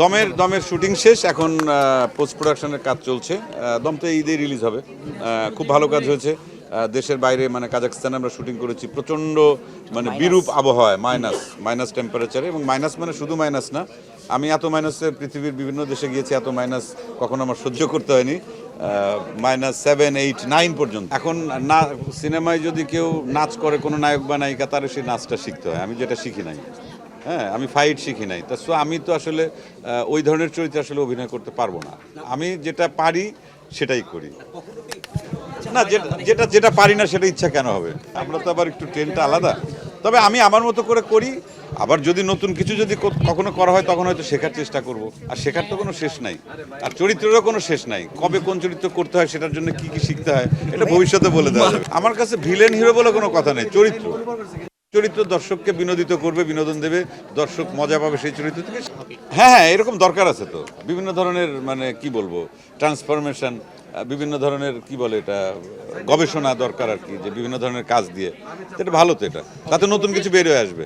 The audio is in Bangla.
দমের দমের শুটিং শেষ এখন পোস্ট প্রোডাকশনের কাজ চলছে। দম তো ঈদে রিলিজ হবে। খুব ভালো কাজ হয়েছে। দেশের বাইরে মানে কাজাকস্তানে আমরা শুটিং করেছি। প্রচণ্ড মানে বিরূপ আবহাওয়ায় মাইনাস মাইনাস টেম্পারেচারে এবং মাইনাস মানে শুধু মাইনাস না আমি এত মাইনাসে পৃথিবীর বিভিন্ন দেশে গিয়েছি এত মাইনাস কখনো আমার সহ্য করতে হয়নি। মাইনাস সেভেন এইট নাইন পর্যন্ত। এখন না সিনেমায় যদি কেউ নাচ করে কোনো নায়ক বা নায়িকা তার সেই নাচটা শিখতে হয়। আমি যেটা শিখি নাই। হ্যাঁ আমি ফাইট শিখি নাই। তা সো আমি তো আসলে ওই ধরনের চরিত্রে আসলে অভিনয় করতে পারব না। আমি যেটা পারি, সেটাই করি। না যেটা যেটা পারি না, সেটা ইচ্ছা কেন হবে? আমরা তো আবার একটু ট্রেনটা আলাদা। তবে আমি আমার মতো করে করি, আবার যদি নতুন কিছু যদি কখনো করা হয়, তখন হয়তো শেখার চেষ্টা করব। আর শেখার তো কোনো শেষ নাই। আর চরিত্রেরও কোনো শেষ নাই। কবে কোন চরিত্র করতে হয়, সেটার জন্য কি কি শিখতে হয়, এটা ভবিষ্যতে বলে দেওয়া। আমার কাছে ভিলেন হিরো বলে কোনো কথা নেই, চরিত্র। চরিত্র দর্শককে বিনোদিত করবে, বিনোদন দেবে, দর্শক মজা পাবে সেই চরিত্র থেকে। হ্যাঁ হ্যাঁ এরকম দরকার আছে তো। বিভিন্ন ধরনের মানে কি বলব ট্রান্সফরমেশন বিভিন্ন ধরনের, কি বলে এটা, গবেষণা দরকার আর কি, যে বিভিন্ন ধরনের কাজ দিয়ে। এটা ভালো তো এটা। তাতে নতুন কিছু বের হয়ে আসবে।